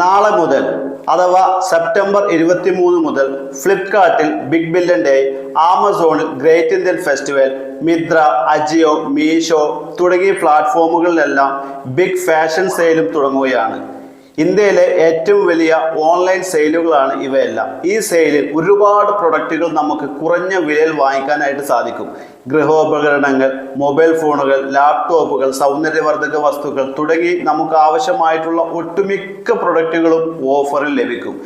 നാളെ മുതൽ അഥവാ സെപ്റ്റംബർ ഇരുപത്തി മൂന്ന് മുതൽ ഫ്ലിപ്കാർട്ടിൽ ബിഗ് ബില്യൺ ഡേ ആമസോണിൽ great Indian festival Myntra Ajio Meesho തുടങ്ങിയ പ്ലാറ്റ്ഫോമുകളിലെല്ലാം ബിഗ് ഫാഷൻ സെയിലും തുടങ്ങുകയാണ്. ഇന്ത്യയിലെ ഏറ്റവും വലിയ ഓൺലൈൻ സെയിലുകളാണ് ഇവയെല്ലാം. ഈ സെയിലിൽ ഒരുപാട് പ്രൊഡക്റ്റുകൾ നമുക്ക് കുറഞ്ഞ വിലയിൽ വാങ്ങിക്കാനായിട്ട് സാധിക്കും. ഗൃഹോപകരണങ്ങൾ മൊബൈൽ ഫോണുകൾ ലാപ്ടോപ്പുകൾ സൗന്ദര്യവർദ്ധക വസ്തുക്കൾ തുടങ്ങി നമുക്ക് ആവശ്യമായിട്ടുള്ള ഒട്ടുമിക്ക പ്രൊഡക്റ്റുകളും ഓഫറിൽ ലഭിക്കും.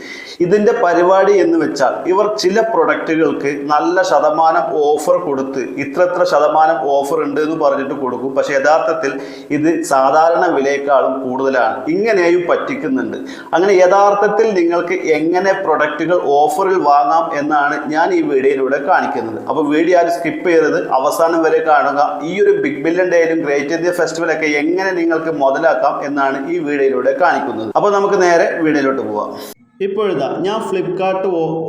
ഇതിന്റെ പരിപാടി എന്ന് വെച്ചാൽ ഇവർ ചില പ്രൊഡക്റ്റുകൾക്ക് നല്ല ശതമാനം ഓഫർ കൊടുത്ത് ഇത്ര ഇത്ര ശതമാനം ഓഫർ ഉണ്ട് എന്ന് പറഞ്ഞിട്ട് കൊടുക്കും. പക്ഷേ യഥാർത്ഥത്തിൽ ഇത് സാധാരണ വിലയേക്കാളും കൂടുതലാണ്. ഇങ്ങനെയും പറ്റിക്കുന്നുണ്ട് അങ്ങനെ യഥാർത്ഥത്തിൽ നിങ്ങൾക്ക് എങ്ങനെ പ്രൊഡക്റ്റുകൾ ഓഫറിൽ വാങ്ങാം എന്നാണ് ഞാൻ ഈ വീഡിയോയിലൂടെ കാണിക്കുന്നത്. അപ്പോൾ വീഡിയോ ആരും സ്കിപ്പ് ചെയ്യരുത്. അവസാനം വരെ കാണുക. ഈ ഒരു ബിഗ് ബില്യൺ ഡേയിലും ഗ്രേറ്റ് ഇന്ത്യ ഫെസ്റ്റിവലൊക്കെ എങ്ങനെ നിങ്ങൾക്ക് മുതലാക്കാം എന്നാണ് ഈ വീഡിയോയിലൂടെ കാണിക്കുന്നത്. അപ്പോൾ നമുക്ക് നേരെ വീഡിയോയിലോട്ട് പോവാം. ഇപ്പോഴിതാ ഞാൻ ഫ്ലിപ്കാർട്ട്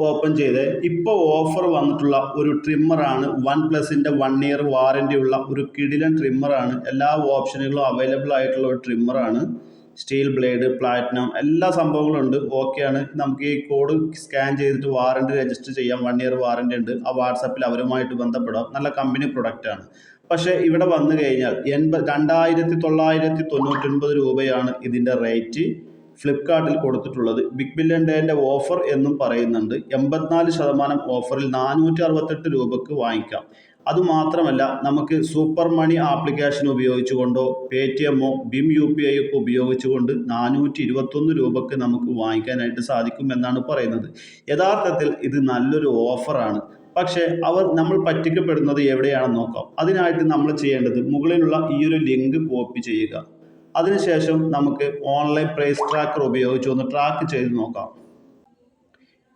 ഓപ്പൺ ചെയ്ത് ഇപ്പോൾ ഓഫർ വന്നിട്ടുള്ള ഒരു ട്രിമ്മറാണ് വൺ പ്ലസിന്റെ വൺ ഇയർ വാറന്റി ഉള്ള ഒരു കിടിലൻ ട്രിമ്മറാണ് എല്ലാ ഓപ്ഷനുകളും അവൈലബിൾ ആയിട്ടുള്ള ഒരു ട്രിമ്മറാണ് സ്റ്റീൽ ബ്ലേഡ് പ്ലാറ്റിനം എല്ലാ സംഭവങ്ങളും ഉണ്ട്. ഓക്കെയാണ് നമുക്ക് ഈ കോഡ് സ്കാൻ ചെയ്തിട്ട് വാറണ്ടി രജിസ്റ്റർ ചെയ്യാം. വൺ ഇയർ വാറണ്ടി ഉണ്ട്. ആ വാട്സപ്പിൽ അവരുമായിട്ട് ബന്ധപ്പെടാം. നല്ല കമ്പനി പ്രൊഡക്റ്റാണ് പക്ഷേ ഇവിടെ വന്നു കഴിഞ്ഞാൽ എൺപത് രണ്ടായിരത്തി തൊള്ളായിരത്തി തൊണ്ണൂറ്റൊൻപത് രൂപയാണ് ഇതിന്റെ റേറ്റ് ഫ്ലിപ്കാർട്ടിൽ കൊടുത്തിട്ടുള്ളത്. ബിഗ് ബില്യൺ ഡേന്റെ ഓഫർ എന്നും പറയുന്നുണ്ട്. എൺപത്തിനാല് ശതമാനം ഓഫറിൽ നാനൂറ്റി അറുപത്തെട്ട് രൂപക്ക് വാങ്ങിക്കാം. അതുമാത്രമല്ല നമുക്ക് സൂപ്പർ മണി ആപ്ലിക്കേഷൻ ഉപയോഗിച്ചുകൊണ്ടോ പേ ടി എമ്മോ ബിം യു പി ഐ ഒക്കെ ഉപയോഗിച്ചുകൊണ്ട് നാനൂറ്റി ഇരുപത്തൊന്ന് രൂപക്ക് നമുക്ക് വാങ്ങിക്കാനായിട്ട് സാധിക്കും എന്നാണ് പറയുന്നത്. യഥാർത്ഥത്തിൽ ഇത് നല്ലൊരു ഓഫറാണ്. പക്ഷേ അവർ നമ്മൾ പറ്റിക്കപ്പെടുന്നത് എവിടെയാണെന്ന് നോക്കാം. അതിനായിട്ട് നമ്മൾ ചെയ്യേണ്ടത് മുകളിലുള്ള ഈ ഒരു ലിങ്ക് കോപ്പി ചെയ്യുക. അതിനുശേഷം നമുക്ക് ഓൺലൈൻ പ്രൈസ് ട്രാക്കർ ഉപയോഗിച്ച് ഒന്ന് ട്രാക്ക് ചെയ്ത് നോക്കാം.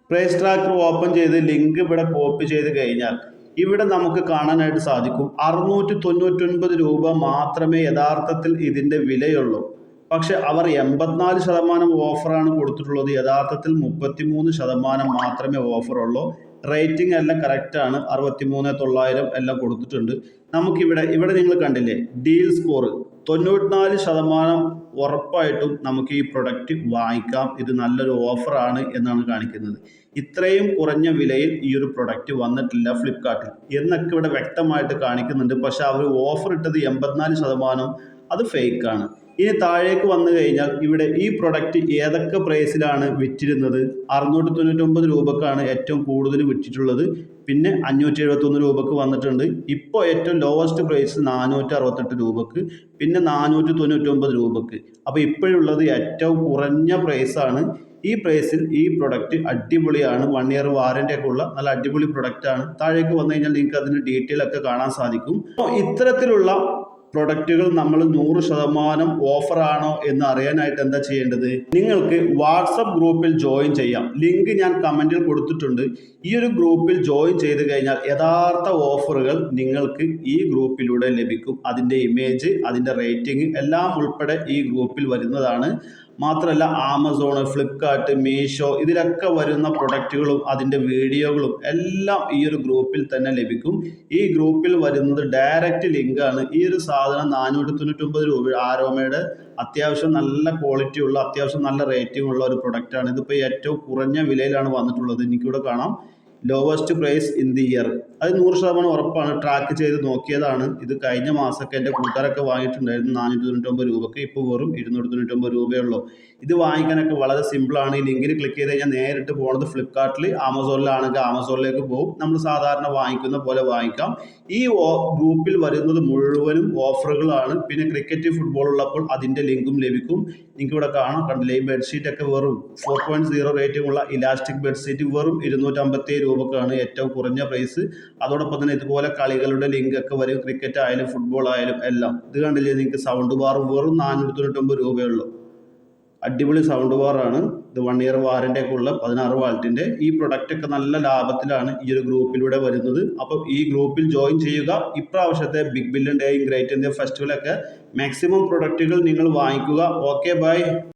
പ്രൈസ് ട്രാക്കർ ഓപ്പൺ ചെയ്ത് ലിങ്ക് ഇവിടെ കോപ്പി ചെയ്ത് കഴിഞ്ഞാൽ ഇവിടെ നമുക്ക് കാണാനായിട്ട് സാധിക്കും. അറുന്നൂറ്റി തൊണ്ണൂറ്റൊൻപത് രൂപ മാത്രമേ യഥാർത്ഥത്തിൽ ഇതിന്റെ വിലയുള്ളൂ. പക്ഷെ അവർ എൺപത്തിനാല് ശതമാനം ഓഫറാണ് കൊടുത്തിട്ടുള്ളത്. യഥാർത്ഥത്തിൽ മുപ്പത്തിമൂന്ന് ശതമാനം മാത്രമേ ഓഫറുള്ളൂ. റേറ്റിംഗ് എല്ലാം കറക്റ്റാണ്. അറുപത്തിമൂന്ന് തൊള്ളായിരം എല്ലാം കൊടുത്തിട്ടുണ്ട്. നമുക്കിവിടെ ഇവിടെ നിങ്ങൾ കണ്ടില്ലേ? ഡീൽ സ്കോർ തൊണ്ണൂറ്റിനാല് ശതമാനം ഉറപ്പായിട്ടും നമുക്ക് ഈ പ്രൊഡക്റ്റ് വാങ്ങിക്കാം. ഇത് നല്ലൊരു ഓഫറാണ് എന്നാണ് കാണിക്കുന്നത്. ഇത്രയും കുറഞ്ഞ വിലയിൽ ഈ ഒരു പ്രൊഡക്റ്റ് വന്നിട്ടില്ല ഫ്ലിപ്കാർട്ടിൽ എന്നൊക്കെ ഇവിടെ വ്യക്തമായിട്ട് കാണിക്കുന്നുണ്ട്. പക്ഷെ അവർ ഓഫർ ഇട്ടത് എൺപത്തിനാല് ശതമാനം അത് ഫേക്കാണ്. ഇനി താഴേക്ക് വന്നു കഴിഞ്ഞാൽ ഇവിടെ ഈ പ്രൊഡക്റ്റ് ഏതൊക്കെ പ്രൈസിലാണ് വിറ്റിരുന്നത്? അറുന്നൂറ്റി തൊണ്ണൂറ്റൊമ്പത് രൂപക്കാണ് ഏറ്റവും കൂടുതൽ വിറ്റിട്ടുള്ളത്. പിന്നെ അഞ്ഞൂറ്റി എഴുപത്തൊന്ന് രൂപക്ക് വന്നിട്ടുണ്ട്. ഇപ്പോൾ ഏറ്റവും ലോവസ്റ്റ് പ്രൈസ് നാനൂറ്റി അറുപത്തെട്ട് രൂപക്ക്. പിന്നെ നാനൂറ്റി തൊണ്ണൂറ്റൊമ്പത് രൂപക്ക്. അപ്പോൾ ഇപ്പോഴുള്ളത് ഏറ്റവും കുറഞ്ഞ പ്രൈസാണ് ഈ പ്രൈസിൽ ഈ പ്രൊഡക്റ്റ് അടിപൊളിയാണ്. വൺ ഇയർ വാറന്റി ഒക്കെ ഉള്ള നല്ല അടിപൊളി പ്രൊഡക്റ്റാണ് താഴേക്ക് വന്നു കഴിഞ്ഞാൽ നിങ്ങൾക്ക് അതിന്റെ ഡീറ്റെയിൽ ഒക്കെ കാണാൻ സാധിക്കും. അപ്പോൾ ഇത്തരത്തിലുള്ള പ്രൊഡക്റ്റുകൾ നമ്മൾ നൂറ് ശതമാനം ഓഫറാണോ എന്ന് അറിയാനായിട്ട് എന്താ ചെയ്യേണ്ടത്? നിങ്ങൾക്ക് വാട്സപ്പ് ഗ്രൂപ്പിൽ ജോയിൻ ചെയ്യാം. ലിങ്ക് ഞാൻ കമന്റിൽ കൊടുത്തിട്ടുണ്ട്. ഈ ഒരു ഗ്രൂപ്പിൽ ജോയിൻ ചെയ്ത് കഴിഞ്ഞാൽ യഥാർത്ഥ ഓഫറുകൾ നിങ്ങൾക്ക് ഈ ഗ്രൂപ്പിലൂടെ ലഭിക്കും. അതിന്റെ ഇമേജ് അതിന്റെ റേറ്റിംഗ് എല്ലാം ഉൾപ്പെടെ ഈ ഗ്രൂപ്പിൽ വരുന്നതാണ്. മാത്രമല്ല ആമസോൺ ഫ്ലിപ്കാർട്ട് മീഷോ ഇതിലൊക്കെ വരുന്ന പ്രൊഡക്റ്റുകളും അതിന്റെ വീഡിയോകളും എല്ലാം ഈ ഒരു ഗ്രൂപ്പിൽ തന്നെ ലഭിക്കും. ഈ ഗ്രൂപ്പിൽ വരുന്നത് ഡയറക്റ്റ് ലിങ്കാണ് ഈ ഒരു സാധനം നാനൂറ്റി തൊണ്ണൂറ്റൊമ്പത് രൂപ ആരോമയുടെ അത്യാവശ്യം നല്ല ക്വാളിറ്റി ഉള്ള അത്യാവശ്യം നല്ല റേറ്റിംഗ് ഉള്ള ഒരു പ്രൊഡക്റ്റാണ് ഇതിപ്പോൾ ഏറ്റവും കുറഞ്ഞ വിലയിലാണ് വന്നിട്ടുള്ളത്. എനിക്കിവിടെ കാണാം. Lowest price in the year അത് നൂറ് ശതമാനം ഉറപ്പാണ്. ട്രാക്ക് ചെയ്ത് നോക്കിയതാണ്. ഇത് കഴിഞ്ഞ മാസമൊക്കെ എന്റെ കൂട്ടുകാരൊക്കെ വാങ്ങിയിട്ടുണ്ടായിരുന്നു. നാനൂറ്റി തൊണ്ണൂറ്റൊമ്പത് രൂപയ്ക്ക് ഇപ്പോൾ വെറും ഇരുന്നൂറ്റി തൊണ്ണൂറ്റൊമ്പത് രൂപയുള്ളൂ ഇത് വാങ്ങിക്കാനൊക്കെ വളരെ സിമ്പിളാണ് ഈ ലിങ്കിൽ ക്ലിക്ക് ചെയ്ത് കഴിഞ്ഞാൽ നേരിട്ട് പോകുന്നത് ഫ്ലിപ്കാർട്ടിൽ ആമസോണിലാണെങ്കിൽ ആമസോണിലേക്ക് പോകും. നമ്മൾ സാധാരണ വാങ്ങിക്കുന്ന പോലെ വാങ്ങിക്കാം. ഈ ഗ്രൂപ്പിൽ വരുന്നത് മുഴുവനും ഓഫറുകളാണ് പിന്നെ ക്രിക്കറ്റ് ഫുട്ബോൾ ഉള്ളപ്പോൾ അതിന്റെ ലിങ്കും ലഭിക്കും. നിങ്ങൾക്ക് ഇവിടെ കാണാം. കണ്ടില്ലേ? ഈ ബെഡ്ഷീറ്റ് ഒക്കെ വെറും ഫോർ പോയിന്റ് സീറോ റേറ്റിംഗ് ഉള്ള ഇലാസ്റ്റിക് ബെഡ്ഷീറ്റ് വെറും ഇരുന്നൂറ്റമ്പത്തി രൂപക്കാണ് ഏറ്റവും കുറഞ്ഞ പ്രൈസ് അതോടൊപ്പം തന്നെ ഇതുപോലെ കളികളുടെ ലിങ്ക് ഒക്കെ വരും. ക്രിക്കറ്റ് ആയാലും ഫുട്ബോൾ ആയാലും എല്ലാം. ഇത് കണ്ടില്ലേ നിങ്ങൾക്ക് സൗണ്ട് ബാർ വെറും നാനൂറ്റി തൊണ്ണൂറ്റൊമ്പത് രൂപയുള്ളൂ അടിപൊളി സൗണ്ട് ബാറാണ് ഇത് വൺ ഇയർ വാറന്റി ഒക്കെ ഉള്ള പതിനാറ് വാൾട്ടിന്റെ ഈ പ്രൊഡക്റ്റ് ഒക്കെ നല്ല ലാഭത്തിലാണ് ഈ ഒരു ഗ്രൂപ്പിലൂടെ വരുന്നത്. അപ്പോൾ ഈ ഗ്രൂപ്പിൽ ജോയിൻ ചെയ്യുക. ഇപ്രാവശ്യത്തെ ബിഗ് ബില്യൺ ഡേയും ഗ്രേറ്റ് ഇന്ത്യ ഫെസ്റ്റിവലൊക്കെ മാക്സിമം പ്രൊഡക്റ്റുകൾ നിങ്ങൾ വാങ്ങിക്കുക. Okay bye